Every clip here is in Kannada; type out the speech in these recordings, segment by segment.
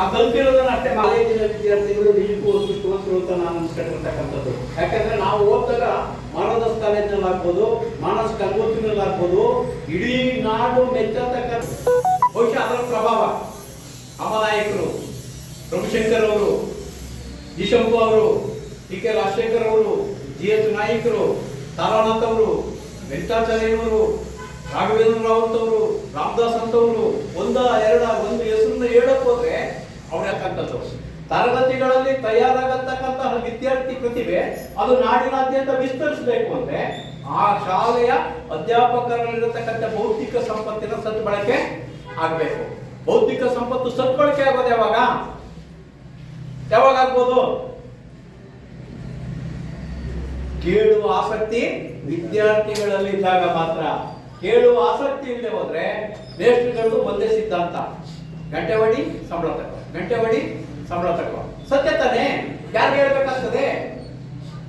ಆ ಕಲ್ತಿರೋದನ್ನ ಅಷ್ಟೇ ಕಾಲೇಜಿನ ವಿದ್ಯಾರ್ಥಿಗಳು ನಿಜಕ್ಕೂ ಅದೃಷ್ಟವಂತರು ಅಂತ ನಾನು ಅನ್ಸ್ಕೊಂಡಿರ್ತಕ್ಕಂಥದ್ದು ಯಾಕಂದ್ರೆ ನಾವು ಓದಿದಾಗ ಮಾನದಸ್ ಕಾಲೇಜಿನಲ್ಲಿ ಆಗ್ಬೋದು ಮಾನಸ್ ಕಲ್ಗೋತಿನಲ್ಲಿ ಇಡೀ ನಾಡು ಮೆಚ್ಚತಕ್ಕ ಬಹುಶಃ ಅದರ ಪ್ರಭಾವ ಅಮನಾಯಕರು ರವಿಶಂಕರ್ ಅವರು ಈಶಂಬು ಅವರು, ಟಿ ಕೆ ರಾಜಶೇಖರ್ ಅವರು ಜಿ ಎಚ್ ನಾಯಕರು, ತಾರಾನಾಥ್ ಅವರು ವೆಂಕಟಾಚಾರ್ಯವರು ರಾಘವೇಂದ್ರ ರಾವತ್ ಅವರು, ರಾಮದಾಸ್ ಅಂತವರು ಒಂದ, ಎರಡ, ಒಂದು ಹೆಸರನ್ನ ಹೇಳಕ್ ಹೋದ್ರೆ ಅವ್ರು ಯಾಕಂತದ್ದು ತರಗತಿಗಳಲ್ಲಿ ತಯಾರಾಗತಕ್ಕಂತಹ ವಿದ್ಯಾರ್ಥಿ ಪ್ರತಿಭೆ ಅದು ನಾಡಿನಾದ್ಯಂತ ವಿಸ್ತರಿಸಬೇಕು ಅಂದ್ರೆ ಆ ಶಾಲೆಯ ಅಧ್ಯಾಪಕರಲ್ಲಿರತಕ್ಕಂಥ ಭೌತಿಕ ಸಂಪತ್ತಿನ ಸದ್ಬಳಕೆ ಆಗಬೇಕು. ಭೌತಿಕ ಸಂಪತ್ತು ಸದ್ಬಳಕೆ ಆಗೋದು ಯಾವಾಗ? ಯಾವಾಗ ಆಗ್ಬೋದು? ಕೇಳುವ ಆಸಕ್ತಿ ವಿದ್ಯಾರ್ಥಿಗಳಲ್ಲಿ ಇದ್ದಾಗ ಮಾತ್ರ. ಕೇಳುವ ಆಸಕ್ತಿ ಇಲ್ಲದೆ ಹೋದ್ರೆ ಮೇಷ್ಟ್ರಿಗಳು ಒಂದೇ ಸಿದ್ಧಾಂತ. ಗಂಟೆ ಹೊಡಿ, ಸಂಬಳ ತಗೋ. ಗಂಟೆ ಹೊಡಿ ಸಂಬಳ ತಗೋ ಸತ್ಯ ತಾನೇ? ಯಾರು ಹೇಳ್ಬೇಕಾಗ್ತದೆ?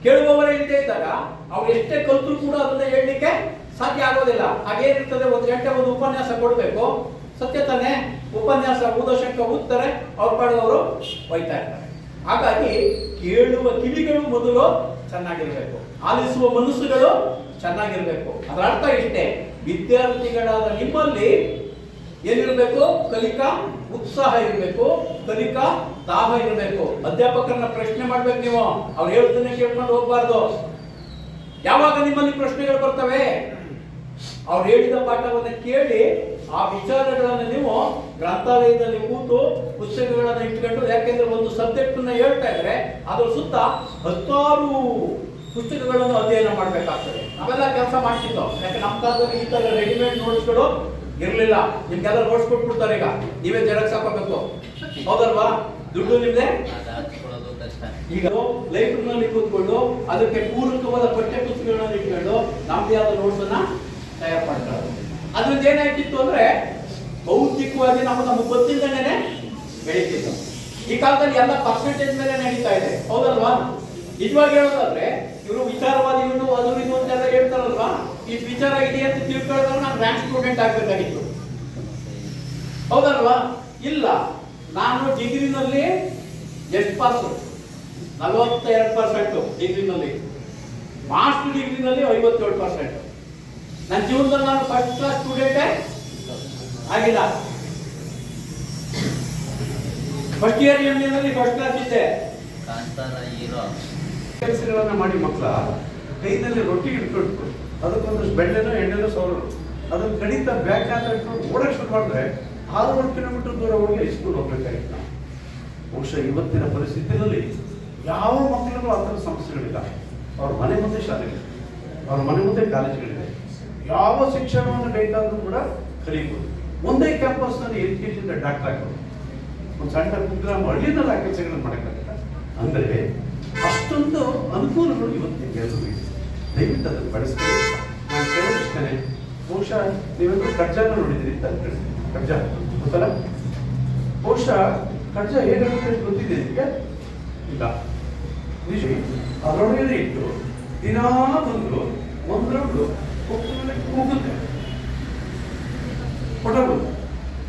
ಕೇಳುವವರೇ ಇಲ್ಲದೆ ಇದ್ದಾಗ ಅವ್ರು ಎಷ್ಟೇ ಕಲ್ತರೂ ಕೂಡ ಅದನ್ನ ಹೇಳಲಿಕ್ಕೆ ಸಾಧ್ಯ ಆಗೋದಿಲ್ಲ. ಹಾಗೇನಿರ್ತದೆ, ಒಂದು ಗಂಟೆ ಒಂದು ಉಪನ್ಯಾಸ ಕೊಡಬೇಕು. ಸತ್ಯ ತಾನೇ? ಉಪನ್ಯಾಸ ಊದೋಶಂಕ ಉತ್ತರ ಅವ್ರ ಪಾಡದವರು ಒಯ್ತಾ ಇರ್ತಾರೆ. ಹಾಗಾಗಿ ಕೇಳುವ ಕಿವಿಗಳು ಮೊದಲು ಚೆನ್ನಾಗಿರಬೇಕು. ಆಲಿಸುವ ಮನಸ್ಸುಗಳು ಚೆನ್ನಾಗಿರಬೇಕು. ಅದರ ಅರ್ಥ ಇಷ್ಟೇ. ವಿದ್ಯಾರ್ಥಿಗಳಾದ ನಿಮ್ಮಲ್ಲಿ ಏನಿರಬೇಕು ಕಲಿಕಾ ಉತ್ಸಾಹ ಇರಬೇಕು ಕಲಿಕಾ ದಾಹ ಇರಬೇಕು. ಅಧ್ಯಾಪಕರನ್ನ ಪ್ರಶ್ನೆ ಮಾಡ್ಬೇಕು ನೀವು. ಅವ್ರು ಹೇಳ್ತಾನೆ ಕೇಳ್ಕೊಂಡು ಹೋಗ್ಬಾರ್ದು. ಯಾವಾಗ ನಿಮ್ಮಲ್ಲಿ ಪ್ರಶ್ನೆಗಳು ಬರ್ತವೆ? ಅವ್ರು ಹೇಳಿದ ಪಾಠವನ್ನು ಕೇಳಿ ಆ ವಿಚಾರಗಳನ್ನು ನೀವು ಗ್ರಂಥಾಲಯದಲ್ಲಿ ಕೂತು ಪುಸ್ತಕಗಳನ್ನು ಇಟ್ಕೊಂಡು, ಯಾಕೆಂದ್ರೆ ಒಂದು ಸಬ್ಜೆಕ್ಟ್ ಅನ್ನ ಹೇಳ್ತಾ ಇದ್ರೆ ಅದ್ರ ಸುತ್ತ ಹತ್ತಾರು ಪುಸ್ತಕಗಳನ್ನು ಅಧ್ಯಯನ ಮಾಡಬೇಕಾಗ್ತದೆ. ನಾವೆಲ್ಲ ಕೆಲಸ ಮಾಡ್ತಿದ್ದೋ, ಯಾಕೆ ನಮ್ಮ ಕಾಲದಲ್ಲಿ ಈ ತರ ರೆಡಿಮೇಡ್ ನೋಟ್ಸ್ಗಳು ಇರಲಿಲ್ಲ. ನಿಮ್ಗೆಲ್ಲ ನೋಟ್ಸ್ ಕೊಟ್ಬಿಡ್ತಾರೆ ಈಗ. ನೀವೇ ಜೆರಾಕ್ಸ್ ಹಾಕೋಬೇಕು. ಹೌದಲ್ವಾ? ದುಡ್ಡು ನಿಮ್ದೆ? ಈಗ ಲೈಫ್ ಲೈಬ್ರರಿನಲ್ಲಿ ಕೂತ್ಕೊಂಡು ಅದಕ್ಕೆ ಪೂರಕವಾದ ಪಠ್ಯ ಪುಸ್ತಕಗಳನ್ನ ಇಟ್ಕೊಂಡು ನಮ್ದೇ ಆದ ನೋಟ್ಸ್ ಅನ್ನ ತಯಾರು ಮಾಡ್ತಾರೆ ಅದ್ರದ್ದು ಏನಾಯ್ತಿತ್ತು ಅಂದ್ರೆ ಭೌತಿಕವಾಗಿ ನಾವು ನಮ್ಗೆ ಗೊತ್ತಿಲ್ಲದೇನೆ ಬೆಳೀತಿತ್ತು. ಈ ಕಾಲದಲ್ಲಿ ಎಲ್ಲ ಪರ್ಸೆಂಟೇಜ್ ಮೇಲೆ ನಡೀತಾ ಇದೆ. ಹೌದಲ್ವಾ? ನಿಜವಾಗಿ ಹೇಳೋದಾದ್ರೆ ಇವರು ವಿಚಾರವಾದಿಗಳು ಅದು ಇದು ಅಂತೆಲ್ಲ ಹೇಳ್ತಾರಲ್ವಾ? ಈ ವಿಚಾರ ಇದೆ ಅಂತ ತಿಳ್ಕೊಳ್ಳೋದ್ರೆ ನಾನು ರ್ಯಾಂಕ್ ಸ್ಟೂಡೆಂಟ್ ಆಗಬೇಕಾಗಿತ್ತು. ಹೌದಲ್ವಾ? ಇಲ್ಲ. ನಾನು ಡಿಗ್ರಿನಲ್ಲಿ ಎಷ್ಟು ಪಾಸ್ ನಲವತ್ತೆರಡು ಪರ್ಸೆಂಟ್ ಡಿಗ್ರಿನಲ್ಲಿ ಮಾಸ್ಟರ್ ಡಿಗ್ರಿನಲ್ಲಿ ಐವತ್ತೇಳು ಪರ್ಸೆಂಟ್ ನನ್ನ ಜೀವನದಲ್ಲಿ ನಾನು ಫಸ್ಟ್ ಕ್ಲಾಸ್ ಸ್ಟೂಡೆಂಟೇ ಆಗಿಲ್ಲ. ಫಸ್ಟ್ ಇಯರ್ ಎಂ ಎನಲ್ಲಿ ಫಸ್ಟ್ ಕ್ಲಾಸ್ ಇದ್ದೆ. ಕೆಲಸಗಳನ್ನ ಮಾಡಿ ಮಕ್ಕಳ ಕೈನಲ್ಲಿ ರೊಟ್ಟಿ ಇಟ್ಕೊಂಡು ಅದಕ್ಕೊಂದಷ್ಟು ಬೆಣ್ಣೆನೋ ಎಣ್ಣೆನೋ ಸೌರರು ಅದನ್ನ ಕಡಿತಾ ಬ್ಯಾಕ್ ಹಾಕೊಂಡು ಓಡಕ್ಕೆ ಶುರು ಮಾಡಿದ್ರೆ ಆರೂವರೆ ಕಿಲೋಮೀಟರ್ ದೂರ ಹೋಗಿ ಹೈಸ್ಕೂಲ್ ಹೋಗ್ಬೇಕಾಗಿತ್ತು. ಬಹುಶಃ ಇವತ್ತಿನ ಪರಿಸ್ಥಿತಿಯಲ್ಲಿ ಯಾವ ಮಕ್ಕಳಿಗೂ ಆ ಥರ ಸಮಸ್ಯೆಗಳಿಲ್ಲ. ಅವ್ರ ಮನೆ ಮುಂದೆ ಶಾಲೆಗಳಿದೆ, ಅವ್ರ ಮನೆ ಮುಂದೆ ಕಾಲೇಜ್ಗಳಿದೆ. ಯಾವ ಶಿಕ್ಷಣವನ್ನು ಬೇಕಾದರೂ ಕೂಡ ಕಲಿಯಬಹುದು ಒಂದೇ ಕ್ಯಾಂಪಸ್ನಲ್ಲಿ ಎಲ್ ಕೆ ಜಿಯಿಂದ ಡಾಕ್ಟರ್ ಆಗ್ಬೋದು. ಒಂದು ಸಣ್ಣ ಕುಗ್ರಾಮ ಹಳ್ಳಿನಲ್ಲಿ ಆ ಕೆಲಸಗಳನ್ನು ಮಾಡೋಕ್ಕಾಗಲ್ಲ ಅಂದರೆ ಅಷ್ಟೊಂದು ಅನುಕೂಲಗಳು ಇವತ್ತಿನ ಎಲ್ಲರಿಗೂ ಇದೆ ದಯವಿಟ್ಟು ಅದನ್ನು ಬಳಸ್ಕೊಳ್ಳಿ ನಾನು ಕೇಳಿಸ್ತೇನೆ ಬಹುಶಃ ನೀವೆಲ್ಲರೂ ಕಡ್ಜಾನ ನೋಡಿದ್ದೀರಿ ಅಂತ ಕಡ್ಜಾ ಗೊತ್ತಲ್ಲ ಬಹುಶಃ ಕಜ್ಜ ಹೇಗಾಗುತ್ತೆ ಅಂತ ಗೊತ್ತಿದೆ ನಿಮಗೆ? ಇಲ್ಲ. ನಿಜ ಅದರೊಳಗಡೆ ಇಟ್ಟು ದಿನಾ ಬಂದು ಒಂದು ರೌಂಡು ಕೂಗುತ್ತೆ. ಹೊಟ್ಟೋಗುತ್ತೆ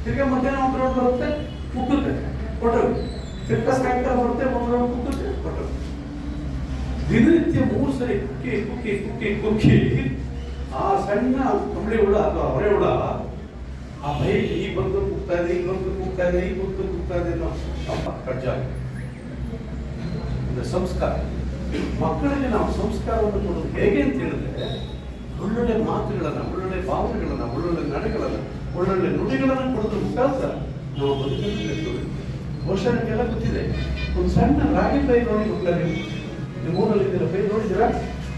ತಿರ್ಗಾ ಮಧ್ಯಾಹ್ನ ಒಂದು ರೌಂಡ್ ಬರುತ್ತೆ ಮುಕ್ಕುತ್ತೆ ಕೊಟ್ಟು ತಿರ್ಗಾ ಸಾಯಂಕಾಲ ಬರುತ್ತೆ ಒಂದು ರೌಂಡ್ ಮುಕ್ಕುತ್ತೆ ಹೊಟ್ಟೋಗುತ್ತೆ ದಿನನಿತ್ಯ ಮೂರು ಸರಿ ಕುಕ್ಕಿ ಕುಕ್ಕಿ ಕುಕ್ಕಿ ಕುಕ್ಕಿ. ಆ ಸಣ್ಣ ಕಂಬಳಿ ಹುಳ ಅಥವಾ ಹೊರೆ ಹುಳ, ಆ ಭಯ ಈ ಬಂದು ಕುಕ್ತಾ ಇದೆ, ಈ ಬಂದು ಕುಗ್ತಾ ಇದೆ, ಈ ಬಂದು ಕುಗ್ತಾ ಇದೆ ಅಪ್ಪ ಸಂಸ್ಕಾರ. ಮಕ್ಕಳಿಗೆ ನಾವು ಸಂಸ್ಕಾರವನ್ನು ಕೊಡೋದು ಹೇಗೆ ಅಂತ ಹೇಳಿದ್ರೆ, ಒಳ್ಳೊಳ್ಳೆ ಮಾತುಗಳನ್ನು, ಒಳ್ಳೊಳ್ಳೆ ಭಾವನೆಗಳನ್ನು, ಒಳ್ಳೊಳ್ಳೆ ನಡೆಗಳನ್ನ, ಒಳ್ಳೊಳ್ಳೆ ನುಡಿಗಳನ್ನ ಕೊಡೋದು ಮುಖಾಂತರ ನಾವು ಬದುಕನ್ನು ಬಹುಶಃ ಗೊತ್ತಿದೆ, ಒಂದು ಸಣ್ಣ ರಾಗಿ ಕೈ ನೋಡಿ ಮಕ್ಕಳ ನೀವು ನಿಮ್ಮ ಊರಲ್ಲಿ ಇದ್ದೀರ? ಪೈ ನೋಡಿದ್ದೀರಾ?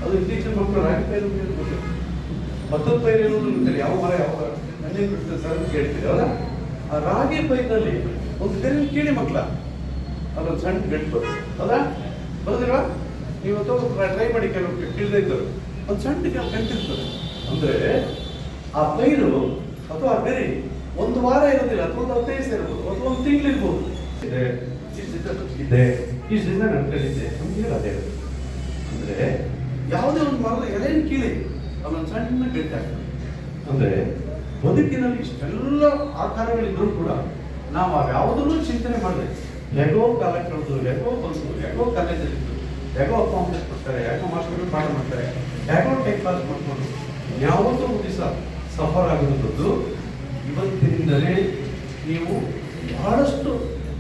ಅದು ಇತ್ತೀಚಿನ ಮಕ್ಕಳು ರಾಗಿ ಪೈರು ಭತ್ತದ ಪೈರು ಇರೋದು ಗೊತ್ತಿಲ್ಲ ಯಾವ ಮರ ಯಾವ ಮರ? ಹಣ್ಣಿನ ಬಿಡ್ತದೆ ಸರ್ ಅಂತ ಅಲ್ಲ ಆ ರಾಗಿ ಪೈರಿನಲ್ಲಿ ಒಂದು ಬೆರಳು ಕೇಳಿ ಮಕ್ಕಳ. ಅದೊಂದು ಸಣ್ಣ ಗಂಟು. ಬರುತ್ತೆ ಹೌದಾ? ಬರೋದಿಲ್ವಾ ನೀವು ಟ್ರೈ ಮಾಡಿ ಕೆಲವು ತಿಳಿದೇ ಇದ್ದರು. ಒಂದು ಸಣ್ಣ ಇರ್ತದೆ. ಅಂದರೆ ಆ ಪೈರು ಅಥವಾ ಆ ಬೆರಿ ಒಂದು ವಾರ ಇರೋದಿಲ್ಲ, ಅಥವಾ ಒಂದು ಹದಿನೈದು ಇರ್ಬೋದು, ಅಥವಾ ಒಂದು ತಿಂಗಳು ಇರ್ಬೋದು. ಇದೆ. ಈ ದಿವಸ ಇದೆ. ಈ ಕಡೆ ಇದೆ ನಮ್ಗೆ ಅದೇ. ಅಂದ್ರೆ ಯಾವುದೇ ಒಂದು ಮರದ ಎಲೆಯನ್ನು ಕೀಳಿ ಅವನ ಸಣ್ಣ ಆಗ್ತದೆ ಅಂದ್ರೆ ಬದುಕಿನಲ್ಲಿ ಇಷ್ಟೆಲ್ಲ ಆಕಾರಗಳಿದ್ರೂ ಕೂಡ ನಾವು ಯಾವುದನ್ನು ಚಿಂತನೆ ಮಾಡಿದೆ ಹೇಗೋ ಕಾಲ ಕಳೆದು ಹೇಗೋ ಬಂತು ಹೇಗೋ ಕಾಲೇಜಲ್ಲಿದ್ದು ಹೇಗೋ ಅಪ್ಪ ಅಮ್ಮ ಕೊಡ್ತಾರೆ ಯಾಕೋ ಮಾಸ್ಟರ್ಗಳು ಪಾಠ ಮಾಡ್ತಾರೆ ಹೇಗೋ ಟೆಕ್ ಪಾಸ್ ಮಾಡ್ಕೊಂಡು ಯಾವತ್ತೂ ಒಂದು ದಿವಸ ಸಫರ್ ಆಗಿರುವಂಥದ್ದು ಇವತ್ತಿನಿಂದಲೇ ನೀವು ಬಹಳಷ್ಟು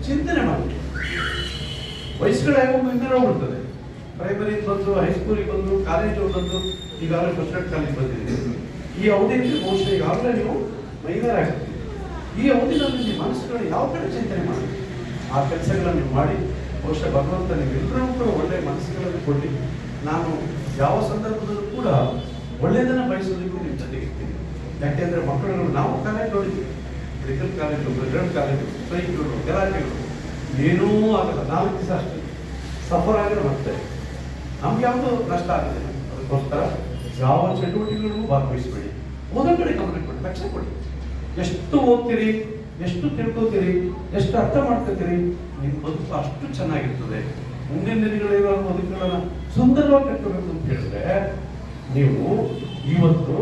ಚಿಂತನೆ ಮಾಡಿ. ವಯಸ್ಸುಗಳು ಹೇಗೋ ಮುಂದೆ ಹೋಗ್ಬಿಡ್ತದೆ ಪ್ರೈಮರಿ ಬಂದು ಹೈಸ್ಕೂಲಿಗೆ ಬಂದು ಕಾಲೇಜ್ ಬಂದು ಈಗಾಗಲೇ ಫಸ್ಟ್ ಕಾಲೇಜ್ ಬಂದಿದೆ. ಈ ಅವಧಿಯಲ್ಲಿ ಬಹುಶಃ ಈಗಾಗಲೇ ನೀವು ಮೈನರ್ ಆಗ್ತೀವಿ ಈ ಅವಧಿನಲ್ಲಿ ನಿಮ್ಮ ಮನಸ್ಸುಗಳು ಯಾವ ಕಡೆ ಚಿಂತನೆ ಮಾಡಿ? ಆ ಕೆಲಸಗಳನ್ನು ಮಾಡಿ. ಬಹುಶಃ ಭಗವಂತ ನೀವೆಲ್ಲರೂ ಕೂಡ ಒಳ್ಳೆಯ ಮನಸ್ಸುಗಳನ್ನು ಕೊಡಿ. ನಾನು ಯಾವ ಸಂದರ್ಭದಲ್ಲೂ ಕೂಡ ಒಳ್ಳೆಯದನ್ನು ಬಯಸೋದಕ್ಕೂ ನಿಮ್ಮ ಜೊತೆ ಇರ್ತೀನಿ. ಯಾಕೆಂದ್ರೆ ಮಕ್ಕಳನ್ನು ನಾವು ಕಾಲೇಜ್ ನೋಡಿದ್ವಿ. ಮೆಡಿಕಲ್ ಕಾಲೇಜು ಬ್ರಿಗೇಡ್ ಕಾಲೇಜು ಸೈಕ್ಗಳು ಗಲಾಟೆಗಳು ಏನೂ ಆಗಲ್ಲ. ನಾಲ್ಕು ದಿವಸ ಅಷ್ಟೇ. ಸಫರ್ ಆಗಿರೋ ಮತ್ತೆ. ನಮ್ಗೆ ಯಾವುದು ನಷ್ಟ ಆಗಿದೆ. ಅದಕ್ಕೋಸ್ಕರ ಯಾವ ಚಟುವಟಿಕೆಗಳಿಗೂ ಭಾಗವಹಿಸಬೇಡಿ. ಓದೋ ಕಡೆ ಗಮನ ಕೊಡಿ, ತಕ್ಷಣ ಕೊಡಿ. ಎಷ್ಟು ಓದ್ತೀರಿ, ಎಷ್ಟು ತಿಳ್ಕೊತೀರಿ, ಎಷ್ಟು ಅರ್ಥ ಮಾಡ್ಕೊತೀರಿ ನಿಮ್ಮ ಬದುಕು ಅಷ್ಟು ಚೆನ್ನಾಗಿರ್ತದೆ. ಮುಂದಿನ ದಿನಗಳಿರೋ ಬದುಕುಗಳನ್ನ ಸುಂದರವಾಗಿ ಕಟ್ಟಬೇಕು ಅಂತ ಹೇಳಿದ್ರೆ, ನೀವು ಇವತ್ತು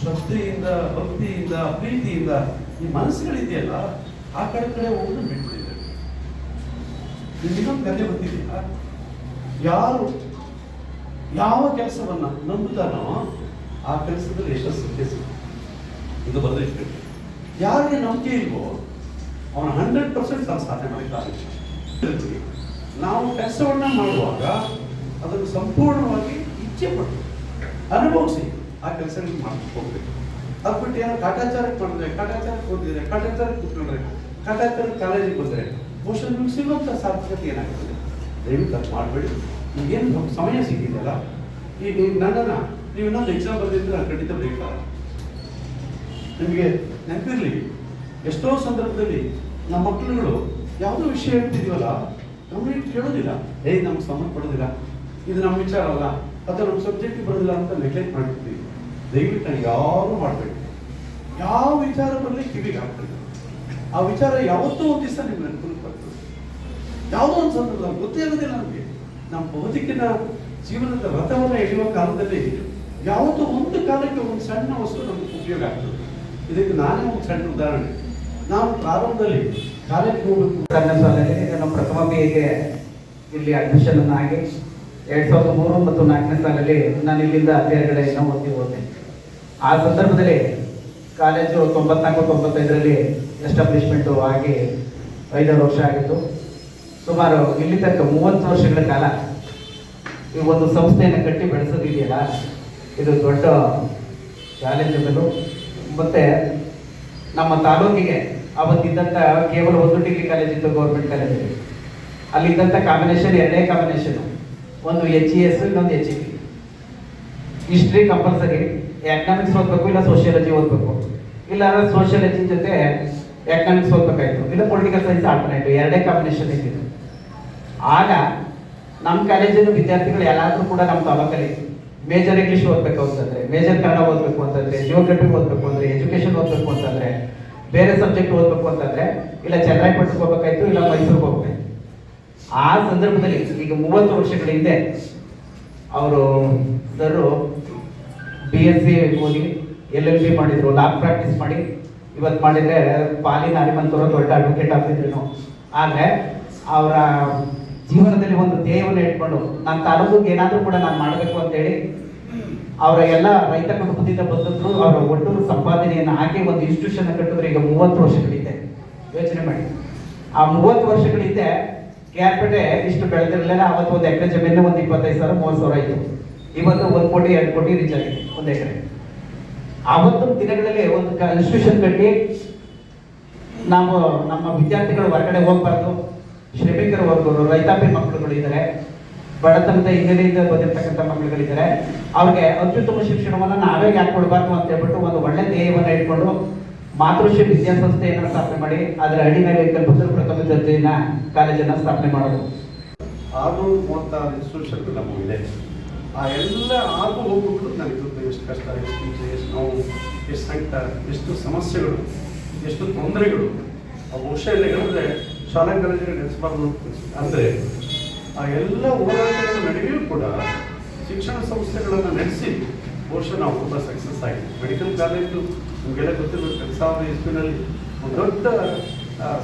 ಶ್ರದ್ಧೆಯಿಂದ, ಭಕ್ತಿಯಿಂದ, ಪ್ರೀತಿಯಿಂದ, ಈ ಮನಸ್ಸುಗಳಿದೆಯಲ್ಲ, ಆ ಕಡೆ ಕಡೆ ಹೋಗೋದು ಬಿಟ್ಬಿಟ್ಟಿದೆ ನಿಮಗೊಂದು ಕತೆ ಯಾರು ಯಾವ ಕೆಲಸವನ್ನ ನಂಬುತ್ತಾನೋ ಆ ಕೆಲಸದಲ್ಲಿ ಯಶಸ್ಸು ಸಿಗುತ್ತೆ. ಇದು ಬದಲಿಟ್ಟು ಯಾರಿಗೆ ನಂಬಿಕೆ ಇಲ್ವೋ, ಅವನು ಹಂಡ್ರೆಡ್ ಪರ್ಸೆಂಟ್ ತಾನು ಸಾಧನೆ ಮಾಡಿದ್ದಾನೆ ನಾವು ಕೆಲಸವನ್ನ ಮಾಡುವಾಗ ಅದನ್ನು ಸಂಪೂರ್ಣವಾಗಿ ಇಚ್ಛೆ ಪಟ್ಟು ಅನುಭವಿಸಿ ಆ ಕೆಲಸ ಮಾಡ್ಕೊಂಡು ಹೋಗ್ಬೇಕು ಅದು ಬಿಟ್ಟು ಏನೋ ಕಾಟಾಚಾರಕ್ಕೆ ಮಾಡಿದ್ರೆ ಕಾಟಾಚಾರಕ್ಕೆ ಹೋಗಿದ್ರೆ ಕಾಟಾಚಾರಕ್ಕೆ ಕೂತ್ಕೊಂಡ್ರೆ ಕಾಟಾಚಾರ ಕಾಲೇಜಿಗೆ ಬಂದರೆ ಬಹುಶಃ ನಿಮ್ಗೆ ಸಿಗುವಂಥ ಸಾಧ್ಯತೆ ಏನಾಗ್ತದೆ? ದಯವಿಟ್ಟು ಅದು ಮಾಡಬೇಡಿ. ಈಗೇನು ಸಮಯ ಸಿಕ್ಕಿದೆಯಲ್ಲ ಈಗ ನನ್ನನ್ನು ನೀವು ಇನ್ನೊಂದು ಎಕ್ಸಾಮ್ ಬರೆದಿದ್ರೆ ನಾನು ಖಂಡಿತ ಬರೀತಾರೆ ನಿಮಗೆ ನೆನಪಿರಲಿ, ಎಷ್ಟೋ ಸಂದರ್ಭದಲ್ಲಿ ನಮ್ಮ ಮಕ್ಕಳುಗಳು ಯಾವುದೋ ವಿಷಯ ಹೇಳ್ತಿದ್ದೀವಲ್ಲ ನಮಗೆ ಕೇಳೋದಿಲ್ಲ. ಏಯ್, ನಮ್ಗೆ ಸಂಬಂಧ ಪಡೋದಿಲ್ಲ ಇದು ನಮ್ಮ ವಿಚಾರ ಅಲ್ಲ. ಅಥವಾ ನಮ್ಮ ಸಬ್ಜೆಕ್ಟ್ ಬರೋದಿಲ್ಲ ಅಂತ ನೆಗ್ಲೆಕ್ಟ್ ಮಾಡಿರ್ತೀವಿ ದಯವಿಟ್ಟು ನಾನು ಯಾರು ಮಾಡಬೇಕು ಯಾವ ವಿಚಾರ ಬರಲಿ ಕಿವಿಗೆ ಹಾಕ್ತೀವಿ ಆ ವಿಚಾರ ಯಾವತ್ತೂ ಒಂದು ದಿವಸ ನಿಮ್ಗೆ ನೆನಪು ಬರ್ತದೆ ಯಾವುದೋ ಒಂದು ಸಂದರ್ಭದಲ್ಲಿ ಗೊತ್ತೇ ಇರೋದಿಲ್ಲ ನಮಗೆ. ನಮ್ಮ ಬದುಕಿನ ಜೀವನದ ರಥವನ್ನು ಎಳೆಯುವ ಕಾಲದಲ್ಲಿ ಯಾವುದೋ ಒಂದು ಕಾಲಕ್ಕೆ ಒಂದು ಸಣ್ಣ ವಸ್ತು ನಮಗೆ ಉಪಯೋಗ ಆಗ್ತದೆ. ಇದಕ್ಕೆ ನಾನೇ ಒಂದು ಸಣ್ಣ ಉದಾಹರಣೆ. ನಾವು ಪ್ರಾರಂಭದಲ್ಲಿ ಕಾಲೇಜ್ ಹೋಗಬೇಕು. ಸಣ್ಣ ಶಾಲೆಯಲ್ಲಿ ನಾನು ಪ್ರಥಮ ಬಿ ಎಗೆ ಇಲ್ಲಿ ಅಡ್ಮಿಷನ್ ಆಗಿ ಎರಡ್ ಸಾವಿರದ ಮೂರು ಮತ್ತು ನಾಲ್ಕನೇ ಸಾಲಲ್ಲಿ ನಾನು ಇಲ್ಲಿಂದ ಬೇರೆಗಡೆಯಿಂದ ಓದಿ ಹೋದೆ. ಆ ಸಂದರ್ಭದಲ್ಲಿ ಕಾಲೇಜು ತೊಂಬತ್ನಾಲ್ಕು ತೊಂಬತ್ತೈದರಲ್ಲಿ ಎಸ್ಟಾಬ್ಲಿಷ್ಮೆಂಟು ಆಗಿ ಐದಾರು ವರ್ಷ ಆಗಿತ್ತು ಸುಮಾರು ಇಲ್ಲಿ ತನಕ ಮೂವತ್ತು ವರ್ಷಗಳ ಕಾಲ ಈ ಒಂದು ಸಂಸ್ಥೆಯನ್ನು ಕಟ್ಟಿ ಬೆಳೆಸೋದಿದೆಯಲ್ಲ, ಇದು ದೊಡ್ಡ ಚಾಲೆಂಜಬಲು ಮತ್ತೆ ನಮ್ಮ ತಾಲೂಕಿಗೆ ಅವತ್ತಿದ್ದಂಥ ಕೇವಲ ಒಂದು ಡಿಗ್ರಿ ಕಾಲೇಜ್ ಇತ್ತು ಗೌರ್ಮೆಂಟ್ ಕಾಲೇಜಲ್ಲಿ ಅಲ್ಲಿದ್ದಂಥ ಕಾಂಬಿನೇಷನ್ ಎರಡೇ ಕಾಂಬಿನೇಷನ್ ಒಂದು ಎಚ್ ಇ ಎಸ್ ಇನ್ನೊಂದು H E P history compulsory economics ಓದಬೇಕು ಇಲ್ಲ ಸೋಷಿಯಾಲಜಿ ಓದಬೇಕು. ಇಲ್ಲ ಸೋಷಿಯಾಲಜಿ ಜೊತೆ ಎಕನಾಮಿಕ್ಸ್ ಓದ್ಬೇಕಾಯ್ತು ಇಲ್ಲ ಪೊಲಿಟಿಕಲ್ ಸೈನ್ಸ್ ಆಲ್ಟರ್ನೇಟಿವ್ ಎರಡೇ ಕಾಂಬಿನೇಷನ್ ಇದ್ದಿದ್ದು. ಆಗ ನಮ್ಮ ಕಾಲೇಜಿನ ವಿದ್ಯಾರ್ಥಿಗಳು ಎಲ್ಲಾದರೂ ಕೂಡ ನಮ್ಮ ತಾಲೂಕಲ್ಲಿ ಮೇಜರ್ ಇಂಗ್ಲೀಷ್ ಓದಬೇಕು ಅಂತಂದ್ರೆ ಮೇಜರ್ ಕನ್ನಡ ಓದಬೇಕು ಅಂತಂದ್ರೆ ಜಿಯೋಗ್ರಫಿ ಓದಬೇಕು ಅಂದ್ರೆ ಎಜುಕೇಶನ್ ಓದಬೇಕು ಅಂತಂದ್ರೆ, ಬೇರೆ ಸಬ್ಜೆಕ್ಟ್ ಓದಬೇಕು ಅಂತಂದ್ರೆ, ಇಲ್ಲ ಚನ್ನರಾಯಪಟ್ಟಣಕ್ಕೆ ಹೋಗ್ಬೇಕಾಯ್ತು, ಇಲ್ಲ ಮೈಸೂರಿಗೆ ಹೋಗ್ಬೇಕಾಯ್ತು. ಆ ಸಂದರ್ಭದಲ್ಲಿ ಈಗ ಮೂವತ್ತು ವರ್ಷಗಳ ಹಿಂದೆ ಅವರು ಬಿ ಎಸ್ ಸಿ ಓದಿ ಎಲ್ ಎಲ್ ಬಿ ಮಾಡಿದ್ರು ಲಾಬ್ ಪ್ರಾಕ್ಟೀಸ್ ಮಾಡಿ ಇವತ್ತು ಮಾಡಿದ್ರೆ ಪಾಲಿನ ಹನುಮಂತವರು ದೊಡ್ಡ ಅಡ್ವೊಕೇಟ್ ಆಗ್ತಿದ್ರು. ಆದ್ರೆ ಅವರ ಜೀವನದಲ್ಲಿ ಒಂದು ಧ್ಯೇಯವನ್ನು ಇಟ್ಕೊಂಡು ನನ್ನ ತಾಲೂಕಿಗೆ ಏನಾದರೂ ಕೂಡ ನಾನು ಮಾಡಬೇಕು ಅಂತೇಳಿ ಅವರ ಎಲ್ಲ ರೈತ ಕುಟುಂಬದಿಂದ ಬಂದದ್ದು ಅವರ ಒಟ್ಟು ಸಂಪಾದನೆಯನ್ನು ಹಾಕಿ ಒಂದು ಇನ್ಸ್ಟಿಟ್ಯೂಷನ್ ಕಟ್ಟಿದ್ರೆ ಈಗ ಮೂವತ್ತು ವರ್ಷಗಳಿದೆ. ಯೋಚನೆ ಮಾಡಿ. ಆ ಮೂವತ್ತು ವರ್ಷಗಳಿದೆ ಕ್ಯಾರ್ಪೇಟೆ ಇಷ್ಟು ಬೆಳೆದಿರಲಿಲ್ಲ, ಅವತ್ತು ಒಂದು ಎಕರೆ ಜಮೀನು ಒಂದು ಇಪ್ಪತ್ತೈದು ಸಾವಿರ, ಮೂವತ್ತು ಸಾವಿರ ಆಯಿತು. ಇವತ್ತು ಒಂದು ಕೋಟಿ, ಎರಡು ಕೋಟಿ ರೀಚ್ ಆಗಿದೆ, ಒಂದು ಎಕರೆ. ಆವತ್ತು ದಿನಗಳಲ್ಲಿ ಒಂದು ಇನ್ಸ್ಟಿಟ್ಯೂಷನ್ ಕಟ್ಟಿ ನಾವು ನಮ್ಮ ವಿದ್ಯಾರ್ಥಿಗಳು ಹೊರಗಡೆ ಹೋಗ್ಬಾರ್ದು. ಶ್ರಮಿಕರು ಹೋಗ್ಬೋದು ರೈತಾಪಿ ಮಕ್ಕಳುಗಳು ಇದ್ದಾರೆ. ಬಡತನದ ಹಿನ್ನೆಲೆಯಿಂದ ಬಂದಿರತಕ್ಕಂಥ ಮಕ್ಕಳುಗಳಿದ್ದಾರೆ ಅವ್ರಿಗೆ ಅತ್ಯುತ್ತಮ ಶಿಕ್ಷಣವನ್ನು ನಾವೇ ಯಾಕೆ ಕೊಡಬಾರ್ದು ಅಂತ ಹೇಳ್ಬಿಟ್ಟು ಒಂದು ಒಳ್ಳೆ ಧ್ಯೇಯವನ್ನು ಇಟ್ಕೊಂಡು ಮಾತೃಶ್ರೀ ವಿದ್ಯಾಸಂಸ್ಥೆಯನ್ನು ಸ್ಥಾಪನೆ ಮಾಡಿ, ಅದರ ಅಡಿನಲ್ಲಿ ಕಲ್ಪಿಸಲು ಪ್ರಥಮ ದರ್ಜೆಯನ್ನ ಕಾಲೇಜನ್ನು ಸ್ಥಾಪನೆ ಮಾಡೋದು. ಆರ್ನೂರು ಮೂವತ್ತಾರು ಇನ್ಸ್ಟಿಟ್ಯೂಷನ್ ನಮಗಿದೆ. ಆ ಎಲ್ಲ ಆಗು ಹೋಗ್ಬಿಟ್ಟು ನನಗೆ ಎಷ್ಟು ಕಷ್ಟ, ಎಷ್ಟು ಹಿಂಸೆ, ಎಷ್ಟು ನೋವು, ಎಷ್ಟು ಸಂಕಟ, ಎಷ್ಟು ಸಮಸ್ಯೆಗಳು, ಎಷ್ಟು ತೊಂದರೆಗಳು, ಆ ಬಹುಶಃ ಎಲ್ಲ ಹೇಳಿದ್ರೆ ಶಾಲಾ ಕಾಲೇಜಿಗೆ ನಡೆಸಬಾರ್ದು ಅಂದರೆ ಆ ಎಲ್ಲ ಹೋರಾಟಗಳ ನಡುವೆಯೂ ಕೂಡ ಶಿಕ್ಷಣ ಸಂಸ್ಥೆಗಳನ್ನು ನಡೆಸಿ ಬಹುಶಃ ನಾವು ತುಂಬ ಸಕ್ಸಸ್ ಆಗಿದೆ. ಮೆಡಿಕಲ್ ಕಾಲೇಜು ನಮಗೆಲ್ಲ ಗೊತ್ತಿರಬೇಕು, ಎರಡು ಸಾವಿರದ ಇಸ್ವಿನಲ್ಲಿ ಒಂದು ದೊಡ್ಡ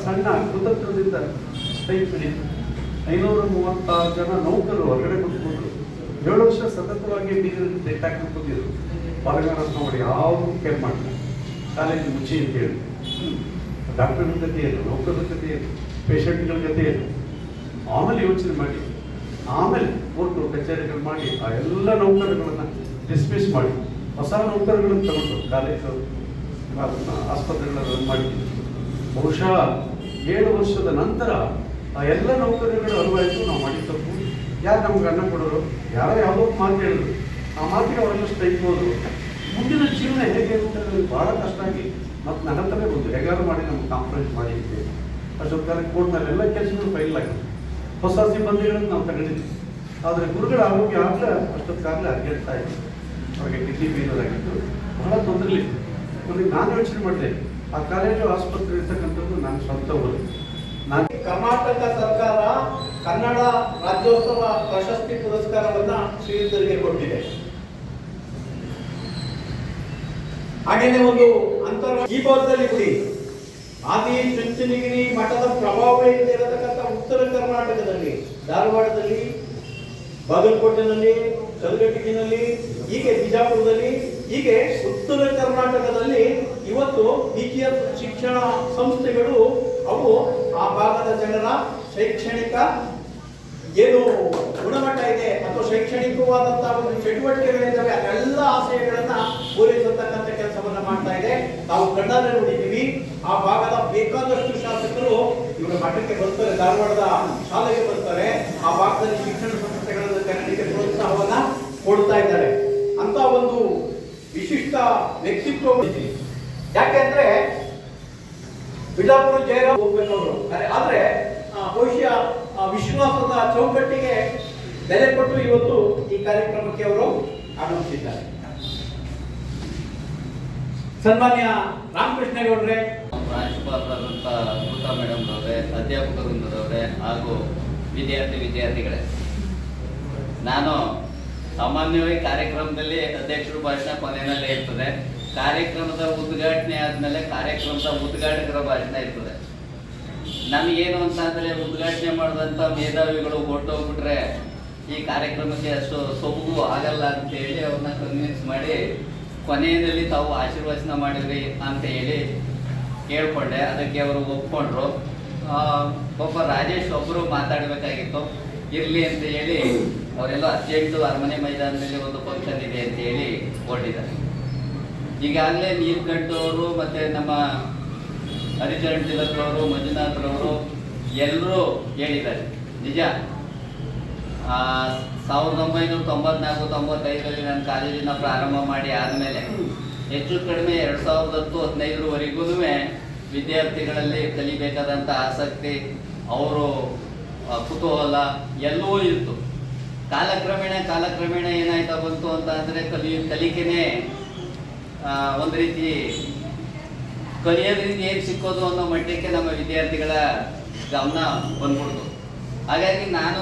ಸಣ್ಣ ಕೃತತ್ವದಿಂದ ಸ್ಟೈಪ್ ಐನೂರ ಮೂವತ್ತಾರು ಜನ ನೌಕರರು ಹೊರಗಡೆ ಕೂತ್ಕೊಂಡ್ರು ಏಳು ವರ್ಷ ಸತತವಾಗಿ ಬೀದಿನಲ್ಲಿ ತೆಟ್ಟಾಕಿ ಕೂತಿದ್ರು ನೋಡಿ ಯಾವುದು ಕೇರ್ ಮಾಡಿಲ್ಲ ಕಾಲೇಜು ಮುಚ್ಚಿ ಅಂತ ಹೇಳಿ. ಡಾಕ್ಟರ್ ಜೊತೆ ಏನು ನೌಕರರ ಜೊತೆ ಏನು ಪೇಷಂಟ್ಗಳ ಜೊತೆ ಏನು ಆಮೇಲೆ ಯೋಚನೆ ಮಾಡಿ, ಆಮೇಲೆ ಕೋರ್ಟು, ಕಚೇರಿಗಳು ಮಾಡಿ, ಆ ಎಲ್ಲ ನೌಕರಗಳನ್ನು ಡಿಸ್ಮಿಸ್ ಮಾಡಿ, ಹೊಸ ನೌಕರಗಳನ್ನು ತಗೊಂಡು ಕಾಲೇಜು ಆಸ್ಪತ್ರೆಗಳನ್ನ ರನ್ ಮಾಡಿ. ಬಹುಶಃ ಏಳು ವರ್ಷದ ನಂತರ ಆ ಎಲ್ಲ ನೌಕರಿಗಳು ಅರಿವಾಯಿತು ನಾವು ಮಾಡಿ ತಪ್ಪು. ಯಾರು ನಮ್ಗೆ ಅನ್ನ ಕೊಡೋರು? ಯಾರೋ ಯಾವುದೋ ಒಂದು ಮಾತು ಹೇಳಿದ್ರು. ಆ ಮಾತಿಗೆ ಅವರೆಲ್ಲ ಸ್ಟ್ರೈಕ್ ಮುಂದಿನ ಜೀವನ ಹೇಗೆ ಅಂತ ನನಗೆ ಭಾಳ ಕಷ್ಟ ಆಗಿ ಮತ್ತು ನನ್ನ ಬಂದು ಹೇಗಾರು ಮಾಡಿ ನಮ್ಗೆ ಕಾಂಪ್ರಮೈಸ್ ಮಾಡಿ ಅಂತ ಅಷ್ಟೊತ್ತು ಕಾಲ ಕೋರ್ಟ್ನಲ್ಲಿ ಎಲ್ಲ ಕೆಲಸಗಳು ಫೈಲ್ ಆಗಿದೆ ಹೊಸ ಸಿಬ್ಬಂದಿಗಳನ್ನು ನಾವು ತಗೊಂಡಿದ್ವಿ. ಆದರೆ ಗುರುಗಳ ಆರೋಗ್ಯ ಆಗಲೇ ಅಷ್ಟೊತ್ತಾಗಲೇ ಅರ್ಗೆಡ್ತಾ ಇತ್ತು ಅವ್ರಿಗೆ ಕಿಡ್ನಿ ಫೇಲರ್ ಆಗಿತ್ತು. ಬಹಳ ತೊಂದರೆ ನನಗೆ ನಾನು ಯೋಚನೆ ಮಾಡಿದೆ. ಆ ಕಾಲೇಜು ಆಸ್ಪತ್ರೆ ಇರ್ತಕ್ಕಂಥದ್ದು ನಾನು ಸ್ವಂತ ಊರು. ನಾನು ಕರ್ನಾಟಕ ಸರ್ಕಾರ ಕನ್ನಡ ರಾಜ್ಯೋತ್ಸವ ಪ್ರಶಸ್ತಿ ಪುರಸ್ಕಾರವನ್ನ ಶ್ರೀಯುತರಿಗೆ ಕೊಟ್ಟಿದೆ. ಹಾಗೇನೆ ಒಂದು ಅಂತರ ಭಾಗದಲ್ಲಿ ಬಿಡಿ ಆದಿ ಚುಂಚನಗಿರಿ ಮಠದ ಪ್ರಭಾವ ಇರತಕ್ಕಂಥ ಉತ್ತರ ಕರ್ನಾಟಕದಲ್ಲಿ, ಧಾರವಾಡದಲ್ಲಿ, ಬಾಗಲಕೋಟೆನಲ್ಲಿ ಕಲಘಟಗಿನಲ್ಲಿ ಹೀಗೆ ಬಿಜಾಪುರದಲ್ಲಿ, ಹೀಗೆ ಉತ್ತರ ಕರ್ನಾಟಕದಲ್ಲಿ ಇವತ್ತು ಹಿರಿಯ ಶಿಕ್ಷಣ ಸಂಸ್ಥೆಗಳು ಅವು ಆ ಭಾಗದ ಜನರ ಶೈಕ್ಷಣಿಕ ಏನು ಗುಣಮಟ್ಟ ಇದೆ ಅಥವಾ ಶೈಕ್ಷಣಿಕವಾದಂತಹ ಒಂದು ಚಟುವಟಿಕೆಗಳಿದ್ದಾವೆ, ಅದೆಲ್ಲ ಆಶಯಗಳನ್ನ ಪೂರೈಸತಕ್ಕಂಥ ಕೆಲಸವನ್ನ ಮಾಡ್ತಾ ಇದೆ. ನಾವು ಕಣ್ಣಾರೆ ನೋಡಿದ್ದೀವಿ. ಆ ಭಾಗದ ಬೇಕಾದಷ್ಟು ಶಾಸಕರು ಇವರ ಮಠಕ್ಕೆ ಬರ್ತಾರೆ, ಧಾರವಾಡದ ಶಾಲೆಗೆ ಬರ್ತಾರೆ. ಆ ಭಾಗದಲ್ಲಿ ಶಿಕ್ಷಣ ಸಂಸ್ಥೆಗಳನ್ನು ತೆರಳಿಗೆ ಪ್ರೋತ್ಸಾಹವನ್ನ ಕೊಡ್ತಾ ಇದ್ದಾರೆ. ಅಂತ ಒಂದು ವಿಶಿಷ್ಟ ವ್ಯಕ್ತಿತ್ವ ಯಾಕೆಂದ್ರೆ ಬಿಜಾಪುರ ಜಯರಾಮ್ ಹೋಗ್ಬೇಕವರು. ಆದ್ರೆ ಬಹುಶಃ ಆ ವಿಶ್ವಾಸದ ಚೌಕಟ್ಟಿಗೆ ಬೆಲೆ ಕೊಟ್ಟು ಇವತ್ತು ಈ ಕಾರ್ಯಕ್ರಮಕ್ಕೆ ಅವರು ಆಗಮಿಸಿದ್ದಾರೆ. ಸನ್ಮಾನ್ಯ ರಾಮಕೃಷ್ಣೇಗೌಡ್ರೆ ಪ್ರಾಂಶುಪಾಲರಾದಂಥ ಮೇಡಮ್ ಅವರೇ ಅಧ್ಯಾಪಕ ವೃಂದದವರೇ ಹಾಗೂ ವಿದ್ಯಾರ್ಥಿ ವಿದ್ಯಾರ್ಥಿಗಳೇ. ನಾನು ಸಾಮಾನ್ಯವಾಗಿ ಕಾರ್ಯಕ್ರಮದಲ್ಲಿ ಅಧ್ಯಕ್ಷರು ಭಾಷಣ ಕೊನೆಯಲ್ಲೇ ಇರ್ತದೆ ಕಾರ್ಯಕ್ರಮದ ಉದ್ಘಾಟನೆ ಆದಮೇಲೆ ಕಾರ್ಯಕ್ರಮದ ಉದ್ಘಾಟಕರ ಭಾಷಣ ಇರ್ತದೆ. ನಮಗೇನು ಅಂತ ಅಂದರೆ ಉದ್ಘಾಟನೆ ಮಾಡಿದಂಥ ಮೇಧಾವಿಗಳು ಹೊರಟೋಗ್ಬಿಟ್ರೆ ಈ ಕಾರ್ಯಕ್ರಮಕ್ಕೆ ಅಷ್ಟು ಸೊಬಗು ಆಗಲ್ಲ ಅಂತ ಹೇಳಿ ಅವ್ರನ್ನ ಕನ್ವಿನ್ಸ್ ಮಾಡಿ ಕೊನೆಯಲ್ಲಿ ತಾವು ಆಶೀರ್ವಚನ ಮಾಡಿದ್ರಿ ಅಂತ ಹೇಳಿ ಕೇಳ್ಕೊಂಡೆ ಅದಕ್ಕೆ ಅವರು ಒಪ್ಕೊಂಡ್ರು. ಒಬ್ಬ ರಾಜೇಶ್ ಒಬ್ಬರು ಮಾತಾಡಬೇಕಾಗಿತ್ತು. ಇರಲಿ ಅಂತ ಹೇಳಿ ಅವರೆಲ್ಲ ಅರ್ಜೆಂಟು ಅರಮನೆ ಮೈದಾನದಲ್ಲಿ ಒಂದು ಫಂಕ್ಷನ್ ಇದೆ ಅಂತ ಹೇಳಿ ಕೊಟ್ಟಿದ್ದಾರೆ ಈಗಾಗಲೇ ನೀಲ್ಕಂಠ ಅವರು ಮತ್ತು ನಮ್ಮ ಹರಿಚರಣ್ ತಿಲಕ್ ಅವರು ಮಂಜುನಾಥ್ರವರು ಎಲ್ಲರೂ ಹೇಳಿದ್ದಾರೆ. ನಿಜ? ಸಾವಿರದ ಒಂಬೈನೂರ ತೊಂಬತ್ನಾಲ್ಕು, ತೊಂಬತ್ತೈದರಲ್ಲಿ ನಾನು ಕಾಲೇಜಿನ ಪ್ರಾರಂಭ ಮಾಡಿ ಆದಮೇಲೆ ಹೆಚ್ಚು ಕಡಿಮೆ ಎರಡು ಸಾವಿರದ ಹತ್ತು ಹದಿನೈದರವರೆಗೂ ವಿದ್ಯಾರ್ಥಿಗಳಲ್ಲಿ ಕಲಿಬೇಕಾದಂಥ ಆಸಕ್ತಿ, ಅವರು ಕುತೂಹಲ ಎಲ್ಲವೂ ಇತ್ತು. ಕಾಲಕ್ರಮೇಣ ಕಾಲಕ್ರಮೇಣ ಏನಾಯ್ತಾ ಬಂತು ಅಂತ ಅಂದರೆ ಕಲಿ, ಕಲಿಕೆನೇ ಒಂದು ರೀತಿ ಕಲಿಯೋದ್ರಿಂದ ಏನು ಸಿಕ್ಕೋದು ಅನ್ನೋ ಮಟ್ಟಕ್ಕೆ ನಮ್ಮ ವಿದ್ಯಾರ್ಥಿಗಳ ಗಮನ ಬಂದ್ಬಿಡ್ತು. ಹಾಗಾಗಿ ನಾನು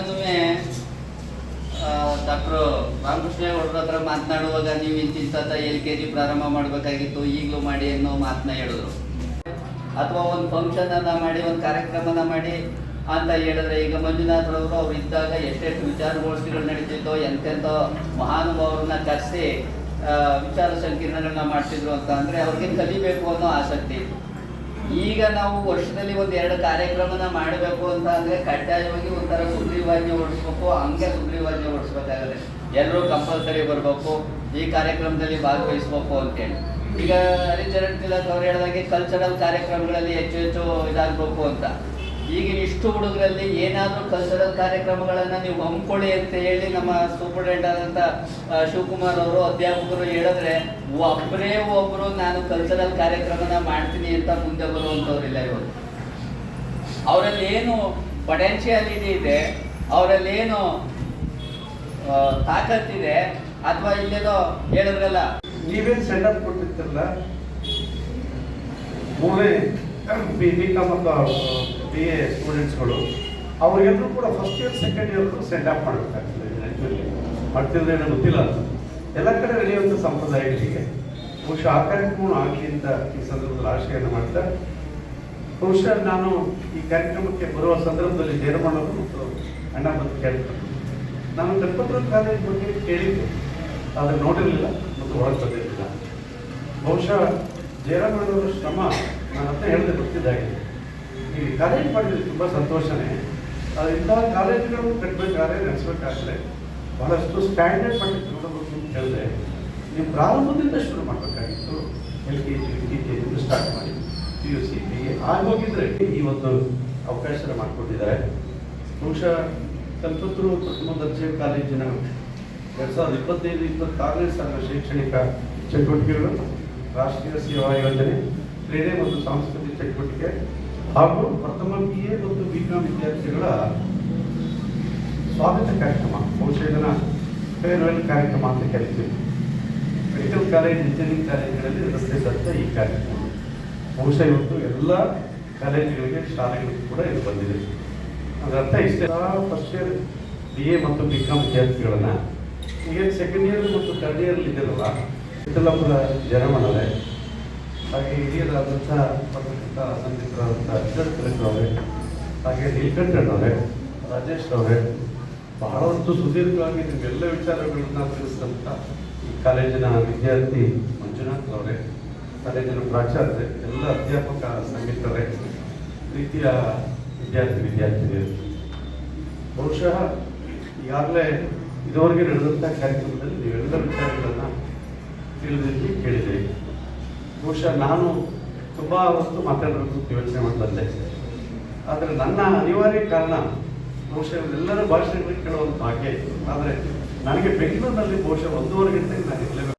ಡಾಕ್ಟ್ರು ರಾಮಕೃಷ್ಣ ಅವ್ರ ಹತ್ರ ಮಾತನಾಡುವಾಗ ನೀವು ಇಂತಿಂತ ಎಲ್ ಕೆ ಜಿ ಪ್ರಾರಂಭ ಮಾಡಬೇಕಾಗಿತ್ತು, ಈಗಲೂ ಮಾಡಿ ಅನ್ನೋ ಮಾತನ್ನ ಹೇಳಿದ್ರು. ಅಥವಾ ಒಂದು ಫಂಕ್ಷನ್ ಅನ್ನ ಮಾಡಿ, ಒಂದು ಕಾರ್ಯಕ್ರಮನ ಮಾಡಿ ಅಂತ ಹೇಳಿದ್ರೆ, ಈಗ ಮಂಜುನಾಥರವರು ಅವ್ರು ಇದ್ದಾಗ ಎಷ್ಟೆಷ್ಟು ವಿಚಾರಗೋಷ್ಠಿಗಳು ನಡೀತಿತ್ತೋ ಎಂತೆಂಥ ಮಹಾನುಭಾವರನ್ನ ಕರೆಸಿ ವಿಚಾರ ಸಂಕಿರಣಗಳನ್ನ ಮಾಡ್ತಿದ್ರು ಅಂತ ಅಂದ್ರೆ ಅವ್ರಿಗೆ ಕಲಿಬೇಕು ಅನ್ನೋ ಆಸಕ್ತಿ. ಈಗ ನಾವು ವರ್ಷದಲ್ಲಿ ಒಂದ್ ಎರಡು ಕಾರ್ಯಕ್ರಮನ ಮಾಡಬೇಕು ಅಂತ ಅಂದ್ರೆ ಕಡ್ಡಾಯವಾಗಿ ಒಂಥರ ಸುಗ್ರೀವಾಜ್ಞೆ ಓಡಿಸ್ಬೇಕು ಹಂಗೆ ಸುಗ್ರೀವಾಜ್ಞೆ ಓಡಿಸ್ಬೇಕಾಗತ್ತೆ ಎಲ್ಲರೂ ಕಂಪಲ್ಸರಿ ಬರಬೇಕು, ಈ ಕಾರ್ಯಕ್ರಮದಲ್ಲಿ ಭಾಗವಹಿಸ್ಬೇಕು ಅಂತೇಳಿ. ಈಗ ಹರಿಚರಣ್ ತಿಲಕ್ ಅವ್ರು ಹೇಳಿದಾಗೆ ಕಲ್ಚರಲ್ ಕಾರ್ಯಕ್ರಮಗಳಲ್ಲಿ ಹೆಚ್ಚು ಹೆಚ್ಚು ಇದಾಗಬೇಕು ಅಂತ. ಈಗ ಇಷ್ಟು ಹುಡುಗರಲ್ಲಿ ಏನಾದರೂ ಕಲ್ಚರಲ್ ಕಾರ್ಯಕ್ರಮಗಳನ್ನು ನೀವು ಹಮ್ಮಿಕೊಳ್ಳಿ ಅಂತ ಹೇಳಿ ನಮ್ಮ ಸೂಪರ್ಡೆಂಟ್ ಆದಂಥ ಶಿವಕುಮಾರ್ ಅವರು ಅಧ್ಯಾಪಕರು ಹೇಳಿದ್ರೆ ಒಬ್ಬರೇ ಒಬ್ಬರು ನಾನು ಕಲ್ಚರಲ್ ಕಾರ್ಯಕ್ರಮನ ಮಾಡ್ತೀನಿ ಅಂತ ಮುಂದೆ ಬರುವಂಥವ್ರಿಲ್ಲ ಇವರು. ಅವರಲ್ಲಿ ಏನು ಪೊಟೆನ್ಷಿಯಾಲಿಟಿ ಇದೆ ಅವರಲ್ಲಿ ಏನು ತಾಕತ್ತಿದೆ ಅಥವಾ ಇಲ್ಲೇನೋ ಹೇಳಿದ್ರಲ್ಲ. ನೀವೇನು ಸೆಂಡ್ ಅಪ್ ಕೊಟ್ಟಿರ್ತಿರಲ್ಲ? ಮೂರನೇ ಬಿ ಕಾಮ್ ಬಿ ಎ ಸ್ಟೂಡೆಂಟ್ಸ್ಗಳು ಅವರೆಲ್ಲರೂ ಕೂಡ first year second year send up ಮಾಡಬೇಕಾಗ್ತದೆ ಮಾಡ್ತಿದ್ರೆ ಏನೋ ಗೊತ್ತಿಲ್ಲ. ಎಲ್ಲ ಕಡೆ ನಡೆಯುವಂಥ ಸಂಪ್ರದಾಯಗಳಿಗೆ ಬಹುಶಃ ಆ ಕಾರ್ಯಕ್ರಮ ಆಗಲಿ ಅಂತ ಈ ಸಂದರ್ಭದಲ್ಲಿ ಆಶಯನ ಮಾಡ್ತಾ, ಬಹುಶಃ ನಾನು ಈ ಕಾರ್ಯಕ್ರಮಕ್ಕೆ ಬರುವ ಸಂದರ್ಭದಲ್ಲಿ ಜಯರಮಣ್ಣವರು ಮತ್ತು ಅಣ್ಣ ಬಂದು ಕೇಳ್ತಾರೆ ನಾನು ಗಣಪತ್ರ ಕಾಲೇಜ್ ಬಗ್ಗೆ ಕೇಳಿದ್ದೆ. ಆದರೆ ನೋಡಿರಲಿಲ್ಲ ಮತ್ತು ಹೊರಗೆ ಬಂದಿರಲಿಲ್ಲ. ಬಹುಶಃ ಜಯರಾಮಣ್ಣವರ ಶ್ರಮ, ನಾನು ಅಂತ ಹೇಳಿದೆ ಗೊತ್ತಿದ್ದಾಗೆ. ಈ ಕಾಲೇಜ್ ಮಾಡಿದ್ರೆ ತುಂಬ ಸಂತೋಷನೇ. ಆದರೆ ಇಂತಹ ಕಾಲೇಜುಗಳು ಕಟ್ಟಬೇಕಾದ್ರೆ ನಡೆಸಬೇಕಾದ್ರೆ ಬಹಳಷ್ಟು ಸ್ಟ್ಯಾಂಡರ್ಡ್ ಮಟ್ಟಕ್ಕೆ ನೋಡಬೇಕು ಅಂತ ಹೇಳಿದ್ರೆ ನೀವು ಪ್ರಾರಂಭದಿಂದ ಶುರು ಮಾಡಬೇಕಾಗಿತ್ತು. L K G U K ಜಿಯಿಂದ start ಮಾಡಿ ಪಿ ಯು ಸಿ ಬಿ ಆಗಿ ಆಗೋಗಿದ್ರೆ ಈ ಒಂದು ಅವಕಾಶ ಮಾಡಿಕೊಟ್ಟಿದ್ದಾರೆ. ಬಹುಶಃ ಕಲ್ಪತರು ಪ್ರಥಮ ದರ್ಜೆ ಕಾಲೇಜಿನ ಎರಡು ಸಾವಿರದ ಇಪ್ಪತ್ತೈದು ಇಪ್ಪತ್ತಾರನೇ ಸಾಲಿನ ಶೈಕ್ಷಣಿಕ ಚಟುವಟಿಕೆಗಳು, ರಾಷ್ಟ್ರೀಯ ಸೇವಾ ಯೋಜನೆ, ಕ್ರೀಡೆ ಮತ್ತು ಸಾಂಸ್ಕೃತಿಕ ಚಟುವಟಿಕೆ ಹಾಗೂ ಪ್ರಥಮ ಬಿ ಎ ಮತ್ತು ಬಿ ಕಾಮ್ ವಿದ್ಯಾರ್ಥಿಗಳ ಸ್ವಾಗತ ಕಾರ್ಯಕ್ರಮ ಇದನ್ನು ಫೇರ್ವೆಲ್ ಕಾರ್ಯಕ್ರಮ ಅಂತ ಕರಿತೀವಿ. ಮೆಡಿಕಲ್ ಕಾಲೇಜ್ ಇಂಜಿನಿಯರಿಂಗ್ ಕಾಲೇಜುಗಳಲ್ಲಿ ನಡೆಸ್ತಿದ್ದಂಥ ಈ ಕಾರ್ಯಕ್ರಮ. ಬಹುಶಃ ಇವತ್ತು ಎಲ್ಲ ಕಾಲೇಜುಗಳಿಗೆ ಶಾಲೆಗಳಿಗೂ ಕೂಡ ಇದು ಬಂದಿದೆ. ಅದರರ್ಥ ಇಷ್ಟೇ ಫಸ್ಟ್ ಇಯರ್ ಬಿ ಎ ಮತ್ತು ಬಿ ಕಾಮ್ ವಿದ್ಯಾರ್ಥಿಗಳನ್ನು, ಈಗ ಸೆಕೆಂಡ್ ಇಯರ್ ಮತ್ತು ಥರ್ಡ್ ಇದ್ದಾರಲ್ಲ ಚಿಕ್ಕಬಳ್ಳಾಪುರ ಜರಮಣವೇ ಹಾಗೆ ಹಿರಿಯರಾದಂಥ ಪತ್ರಕರ್ತ ಸಂಗೀತರಾದಂಥ ಕಲೆಕ್ಟರ್ ಅವರೇ ಹಾಗೆ ನೀಲ್ಕಂಠಣ್ಣವ್ರೆ ರಾಜೇಶ್ ಅವರೇ ಬಹಳಷ್ಟು ಸುದೀರ್ಘವಾಗಿ ನಿಮ್ಮೆಲ್ಲ ವಿಚಾರಗಳನ್ನ ತಿಳಿಸಿದಂಥ ಈ ಕಾಲೇಜಿನ ವಿದ್ಯಾರ್ಥಿ ಮಂಜುನಾಥ್ ಅವರೇ, ಕಾಲೇಜಿನ ಪ್ರಾಚಾರ್ಯ, ಎಲ್ಲ ಅಧ್ಯಾಪಕ ಸಂಗೀತರೇ ಪ್ರೀತಿಯ ವಿದ್ಯಾರ್ಥಿ ವಿದ್ಯಾರ್ಥಿನಿಯರು. ಬಹುಶಃ ಈಗಾಗಲೇ ಇದುವರೆಗೆ ನಡೆದಂಥ ಕಾರ್ಯಕ್ರಮದಲ್ಲಿ ನೀವೆಲ್ಲ ವಿಚಾರಗಳನ್ನು ತಿಳಿದಿದ್ದು ಕೇಳಿದೆ. ಬಹುಶಃ ನಾನು ತುಂಬ ಹೊತ್ತು ಮಾತಾಡಬೇಕು ಯೋಚನೆ ಮಾಡಿ ಆದರೆ ನನ್ನ ಅನಿವಾರ್ಯ ಕಾರಣ ಬಹುಶಃ ಇವರೆಲ್ಲರ ಭಾಷೆಗಳು ಕೇಳುವಂಥ ಭಾಗ್ಯ ಇತ್ತು ಆದರೆ ನನಗೆ ಬೆಂಗಳೂರಿನಲ್ಲಿ ಬಹುಶಃ ಒಂದೂವರೆ ಗಂಟೆಗೆ ನಾನು ಇರಲೇಬೇಕು